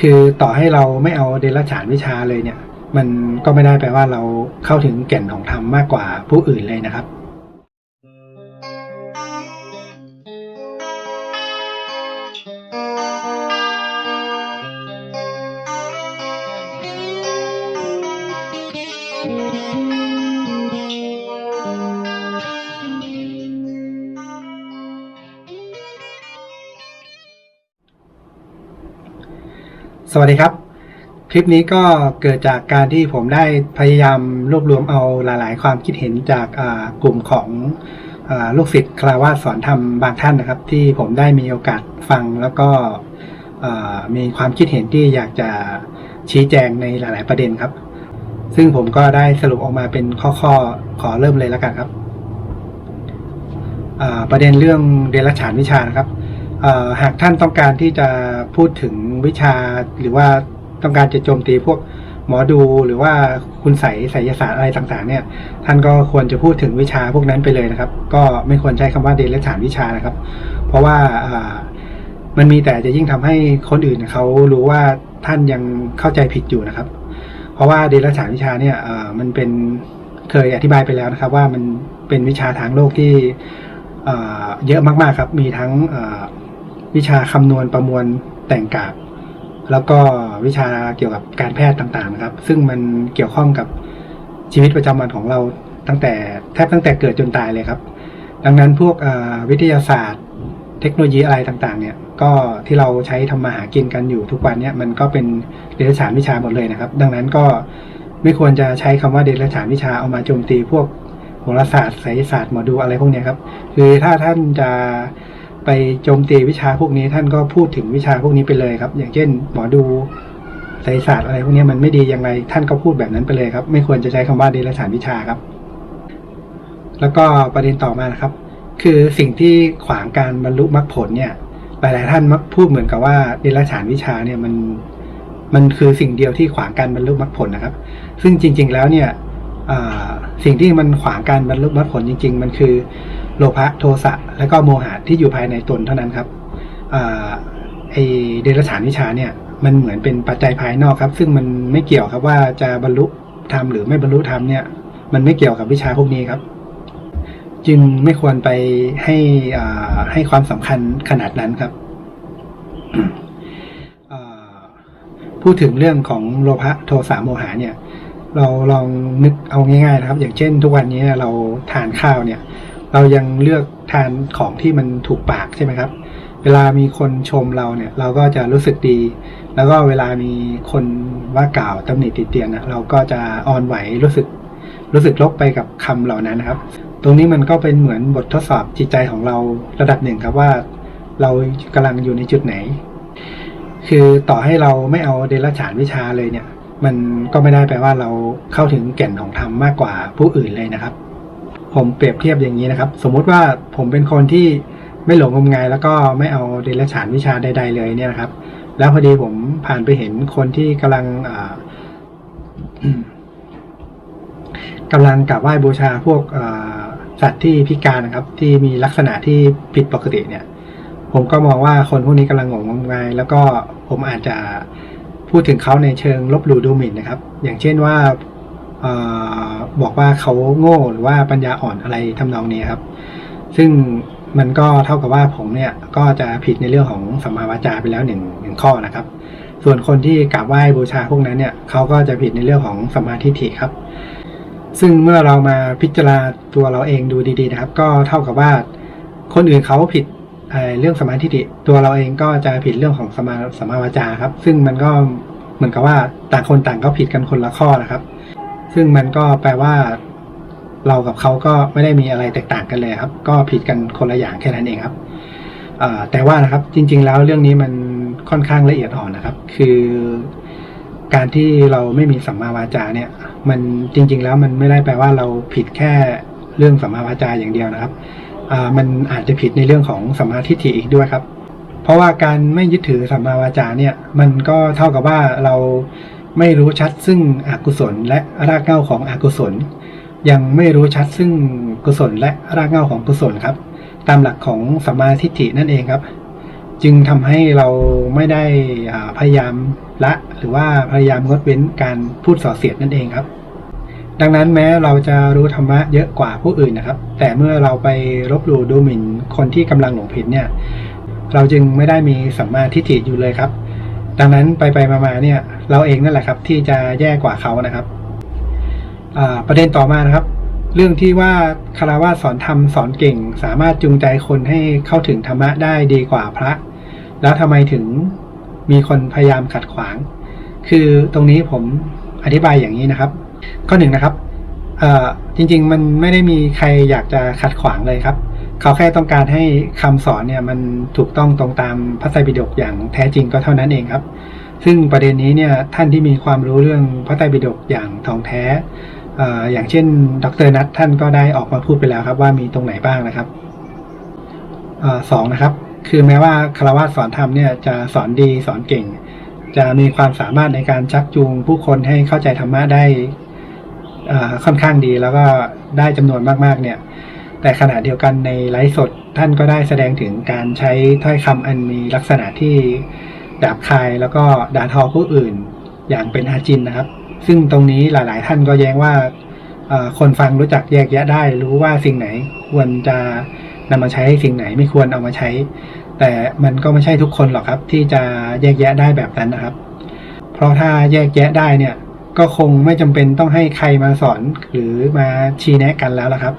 คือต่อให้เราไม่เอาเดรัจฉานวิชาเลยเนี่ย มันก็ไม่ได้แปลว่าเราเข้าถึงแก่นของธรรมมากกว่าผู้อื่นเลยนะครับส วัสดีครับ คลิปนี้ก็เกิดจากการที่ผมได้พยายามรวบรวมเอาหลาย ๆ ความคิดเห็นจากกลุ่มของอลูกศิษย์คาวาสสอนธรรมบางท่านนะครับ ที่ผมได้มีโอกาสฟังแล้วก็มีความคิดเห็นที่อยากจะชี้แจงในหลาย ๆ ประเด็นครับ ซึ่งผมก็ได้สรุปออกมาเป็นข้อ ๆ ขอเริ่มเลยแล้วกันครับประเด็นเรื่องเดรัจฉานวิชานะครับ หากท่านต้องการที่จะพูดถึงวิชาหรือว่าต้องการจะโจมตีพวกหมอดูหรือว่าคุณใสไสยศาสตร์อะไรต่างๆ เนี่ย ท่านก็ควรจะพูดถึงวิชาพวกนั้นไปเลยนะครับ ก็ไม่ควรใช้คำว่าเดรัจฉานวิชานะครับ เพราะว่ามันมีแต่จะยิ่งทำให้คนอื่นเขารู้ว่าท่านยังเข้าใจผิดอยู่นะครับ เพราะว่าเดรัจฉานวิชาเนี่ยมันเป็นเคยอธิบายไปแล้วนะครับ ว่ามันเป็นวิชาทางโลกที่เยอะมากๆครับ มีทั้ง วิชาคำนวณประมวลแต่งกาบ แล้วก็วิชาเกี่ยวกับการแพทย์ต่างๆนะครับ ซึ่งมันเกี่ยวข้องกับชีวิตประจำวันของเราตั้งแต่แทบตั้งแต่เกิดจนตายเลยครับ ดังนั้นพวกวิทยาศาสตร์ เทคโนโลยีอะไรต่างๆ เนี่ยก็ที่เราใช้ทำมาหากินกันอยู่ทุกวันเนี่ยมันก็เป็นเดรัจฉานวิชาหมดเลยนะครับ ดังนั้นก็ไม่ควรจะใช้คำว่าเดรัจฉานวิชาเอามาโจมตีพวกโหราศาสตร์ไสยศาสตร์หมอดูอะไรพวกนี้ครับ คือถ้าท่านจะ ไปโจมตีวิชาพวกนี้ท่านก็พูดถึงวิชาพวกนี้ไปเลยครับ อย่างเช่น หมอดูไสยศาสตร์อะไรพวกนี้มันไม่ดีอย่างไรท่านก็พูดแบบนั้นไปเลยครับ ไม่ควรจะใช้คำว่าเดรัจฉานวิชาครับ แล้วก็ประเด็นต่อมานะครับ คือสิ่งที่ขวางการบรรลุมรรคผลเนี่ย หลาย ๆ ท่านมักพูดเหมือนกับว่าเดรัจฉานวิชาเนี่ยมันมันคือสิ่งเดียวที่ขวางการบรรลุมรรคผลนะครับ ซึ่งจริง ๆ แล้วเนี่ยสิ่งที่มันขวางการบรรลุมรรคผลจริง ๆ มันคือ โลภะโทสะและก็โมหะที่อยู่ภายในตนเท่านั้นครับอไอเดรัจฉานวิชาเนี่ยมันเหมือนเป็นปัจจัยภายนอกครับ ซึ่งมันไม่เกี่ยวครับว่าจะบรรลุธรรมหรือไม่บรรลุธรรมเนี่ยมันไม่เกี่ยวกับวิชาพวกนี้ครับ จึงไม่ควรไปให้ให้ความสำคัญขนาดนั้นครับพูดถึงเรื่องของโลภะโทสะโมหะเนี่ย เราลองนึกเอาง่ายๆนะครับ อย่างเช่น ทุกวันนี้เราทานข้าวเนี่ย เรายังเลือกทานของที่มันถูกปากใช่ไหมครับ เวลามีคนชมเราเนี่ย เราก็จะรู้สึกดี แล้วก็เวลามีคนว่ากล่าวตำหนิติเตียนนะเราก็จะอ่อนไหวรู้สึก รู้สึกลบไปกับคำเหล่านั้นนะครับ ตรงนี้มันก็เป็นเหมือนบททดสอบจิตใจของเราระดับหนึ่งครับว่า เรากำลังอยู่ในจุดไหน คือต่อให้เราไม่เอาเดรัจฉานวิชาเลยเนี่ย มันก็ไม่ได้แปลว่าเราเข้าถึงแก่นของธรรมมากกว่าผู้อื่นเลยนะครับ ผมเปรียบเทียบอย่างนี้นะครับ สมมุติว่าผมเป็นคนที่ไม่หลงงมงาย แล้วก็ไม่เอาเดรัจฉานวิชาใด ๆ เลยเนี่ยนะครับ แล้วพอดีผมผ่านไปเห็นคนที่กำลังอ่ากำลังกราบไหว้บูชาพวกสัตว์ที่พิการนะครับ ที่มีลักษณะที่ผิดปกติเนี่ย ผมก็มองว่าคนพวกนี้กำลังหลงงมงาย แล้วก็ผมอาจจะพูดถึงเขาในเชิงลบหลู่ดูหมิ่นนะครับ อย่างเช่นว่า บอกว่าเขาโง่หรือว่าปัญญาอ่อนอะไรทำนองนี้ครับ ซึ่งมันก็เท่ากับว่าผมเนี่ยก็จะผิดในเรื่องของสัมมาวาจาไปแล้วหนึ่งหนึ่งข้อนะครับ ส่วนคนที่กราบไหว้บูชาพวกนั้นเนี่ยเขาก็จะผิดในเรื่องของสัมมาทิฏฐิครับ ซึ่งเมื่อเรามาพิจารณาตัวเราเองดูดีๆนะครับ ก็เท่ากับว่าคนอื่นเขาผิดเรื่องสมาธิิตัวเราเองก็จะผิดเรื่องของสมาสมาวาจาครับ ซึ่งมันก็เหมือนกับว่าต่างคนต่างก็ผิดกันคนละข้อนะครับ ซึ่งมันก็แปลว่า เรากับเขาก็ไม่ได้มีอะไรแตกต่างกันเลยครับ ก็ผิดกันคนละอย่างแค่นั้นเองครับแต่ว่านะครับจริง ๆ แล้วเรื่องนี้มันค่อนข้างละเอียดอ่อนนะครับ คือการที่เราไม่มีสัมมาวาจาเนี่ย มันจริง ๆ แล้วมันไม่ได้แปลว่าเราผิดแค่เรื่องสัมมาวาจาอย่างเดียวนะครับมันอาจจะผิดในเรื่องของสัมมาทิฏฐิอีกด้วยครับ เพราะว่าการไม่ยึดถือสัมมาวาจาเนี่ย มันก็เท่ากับว่าเรา ไม่รู้ชัดซึ่งอกุศลและรากเหง้าของอกุศล ยังไม่รู้ชัดซึ่งกุศลและรากเหง้าของกุศลครับ ตามหลักของสัมมาทิฏฐินั่นเองครับ จึงทำให้เราไม่ได้พยายามละหรือว่าพยายามงดเว้นการพูดส่อเสียดนั่นเองครับ ดังนั้นแม้เราจะรู้ธรรมะเยอะกว่าผู้อื่นนะครับ แต่เมื่อเราไปรบหลู่ดูหมิ่นคนที่กำลังหลงผิดเนี่ย เราจึงไม่ได้มีสัมมาทิฏฐิอยู่เลยครับ ดังนั้นไปไปๆมาๆเนี่ยเราเองนั่นแหละครับที่จะแย่กว่าเขานะครับประเด็นต่อมานะครับ เรื่องที่ว่าคารวะสอนธรรมสอนเก่ง สามารถจูงใจคนให้เข้าถึงธรรมะได้ดีกว่าพระ แล้วทำไมถึงมีคนพยายามขัดขวาง คือตรงนี้ผมอธิบายอย่างนี้นะครับ ข้อหนึ่งนะครับจริงๆมันไม่ได้มีใครอยากจะขัดขวางเลยครับ เขาแค่ต้องการให้คำสอนเนี่ยมันถูกต้องตรงตามพระไตรปิฎกอย่างแท้จริงก็เท่านั้นเองครับ ซึ่งประเด็นนี้เนี่ยท่านที่มีความรู้เรื่องพระไตรปิฎกอย่างทองแท้อออย่างเช่น ดรนัทท่านก็ได้ออกมาพูดไปแล้วครับว่ามีตรงไหนบ้างนะครับออสองนะครับ คือแม้ว่าคารวะสอนธรรมเนี่ยจะสอนดีสอนเก่ง จะมีความสามารถในการชักจูงผู้คนให้เข้าใจธรรมะได้ค่อนข้างดีแล้วก็ได้จำนวนมากๆเนี่ย แต่ขณะเดียวกันในไลฟ์สดท่านก็ได้แสดงถึงการใช้ถ้อยคำอันมีลักษณะที่ดาบคายแล้วก็ด่าทอผู้อื่นอย่างเป็นอาจินนะครับ ซึ่งตรงนี้หลายๆ ท่านก็แย้งว่าคนฟังรู้จักแยกแยะได้ รู้ว่าสิ่งไหนควรจะนำมาใช้สิ่งไหนไม่ควรเอามาใช้ แต่มันก็ไม่ใช่ทุกคนหรอกครับ ที่จะแยกแยะได้แบบนั้นนะครับ เพราะถ้าแยกแยะได้เนี่ยก็คงไม่จำเป็นต้องให้ใครมาสอนหรือมาชี้แนะกันแล้วละครับ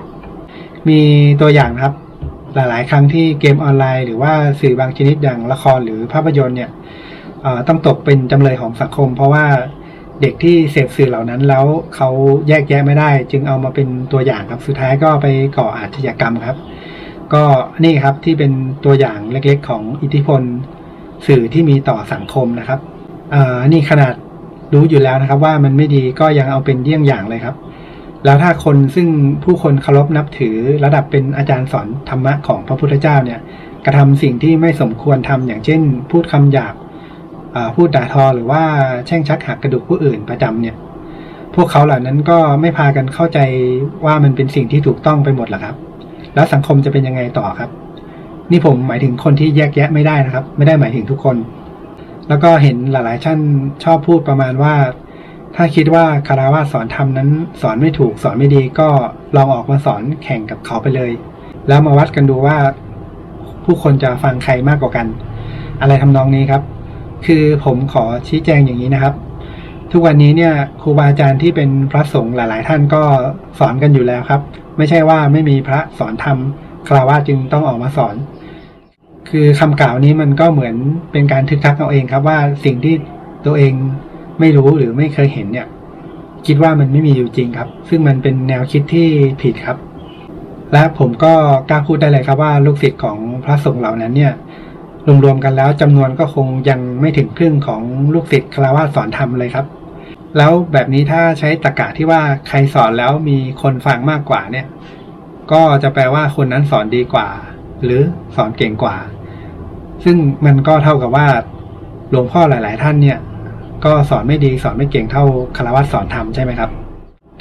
มีตัวอย่างนะครับ หลาย ๆ ครั้งที่เกมออนไลน์ หรือว่าสื่อบางชนิดอย่างละครหรือภาพยนตร์เนี่ยต้องตกเป็นจำเลยของสังคม เพราะว่าเด็กที่เสพสื่อเหล่านั้นแล้วเขาแยกแยะไม่ได้ จึงเอามาเป็นตัวอย่างครับสุดท้ายก็ไปก่ออาชญากรรมครับ ก็นี่ครับที่เป็นตัวอย่างเล็กๆ ของอิทธิพลสื่อที่มีต่อสังคมนะครับนี่ขนาดรู้อยู่แล้วนะครับว่ามันไม่ดีก็ยังเอาเป็นเยี่ยงอย่างเลยครับ แล้วถ้าคนซึ่งผู้คนเคารพนับถือระดับเป็นอาจารย์สอนธรรมะของพระพุทธเจ้าเนี่ย กระทำสิ่งที่ไม่สมควรทำอย่างเช่น พูดคำหยาบพูดด่าทอหรือว่าแช่งชักหักกระดูกผู้อื่นประจำเนี่ย พวกเขาเหล่านั้นก็ไม่พากันเข้าใจว่ามันเป็นสิ่งที่ถูกต้องไปหมดหรอครับ แล้วสังคมจะเป็นยังไงต่อครับ นี่ผมหมายถึงคนที่แยกแยะไม่ได้นะครับ ไม่ได้หมายถึงทุกคน แล้วก็เห็นหลายๆท่านชอบพูดประมาณว่า ถ้าคิดว่าคาราวาสอนธรรมนั้น สอนไม่ถูกสอนไม่ดีก็ลองออกมาสอนแข่งกับเขาไปเลย แล้วมาวัดกันดูว่า ผู้คนจะฟังใครมากกว่ากัน อะไรทำนองนี้ครับ คือผมขอชี้แจงอย่างนี้นะครับ ทุกวันนี้เนี่ยครูบาอาจารย์ที่เป็นพระสงฆ์หลาย ๆ ท่านก็สอนกันอยู่แล้วครับ ไม่ใช่ว่าไม่มีพระสอนธรรมคารวะจึงต้องออกมาสอน คือคำกล่าวนี้มันก็เหมือนเป็นการทึกทักเอาเองครับว่าสิ่งที่ตัวเอง ไม่รู้หรือไม่เคยเห็นเนี่ย คิดว่ามันไม่มีอยู่จริงครับ ซึ่งมันเป็นแนวคิดที่ผิดครับ และผมก็กล้าพูดได้เลยครับว่าลูกศิษย์ของพระสงฆ์เหล่านั้นเนี่ยรวมๆกันแล้วจำนวนก็คงยังไม่ถึงครึ่งของลูกศิษย์คราวะสอนธรรมเลยครับ แล้วแบบนี้ถ้าใช้ตรรกะที่ว่าใครสอนแล้วมีคนฟังมากกว่าเนี่ย ก็จะแปลว่าคนนั้นสอนดีกว่า หรือสอนเก่งกว่า ซึ่งมันก็เท่ากับว่าหลวงพ่อหลาย ๆ ท่านเนี่ย ก็สอนไม่ดีสอนไม่เก่งเท่าคารวะสอนธรรมใช่ไหมครับ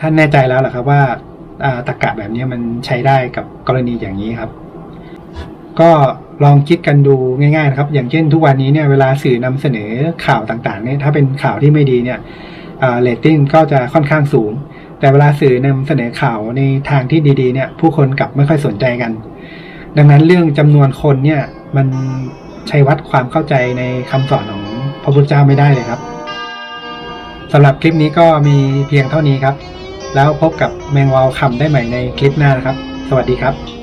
ท่านแน่ใจแล้วหรอครับว่าตรรกะแบบนี้มันใช้ได้กับกรณีอย่างนี้ครับ ก็ลองคิดกันดูง่ายๆนะครับ อย่างเช่นทุกวันนี้เนี่ยเวลาสื่อนำเสนอข่าวต่างๆเนี่ยถ้าเป็นข่าวที่ไม่ดีเนี่ยเรตติ้งก็จะค่อนข้างสูง แต่เวลาสื่อนำเสนอข่าวในทางที่ดีๆเนี่ยผู้คนกลับไม่ค่อยสนใจกัน ดังนั้นเรื่องจำนวนคนเนี่ยมันใช้วัดความเข้าใจในคำสอนของพระพุทธเจ้าไม่ได้เลยครับ สำหรับคลิปนี้ก็มีเพียงเท่านี้ครับ แล้วพบกับแมงวาวคำได้ใหม่ในคลิปหน้านะครับ สวัสดีครับ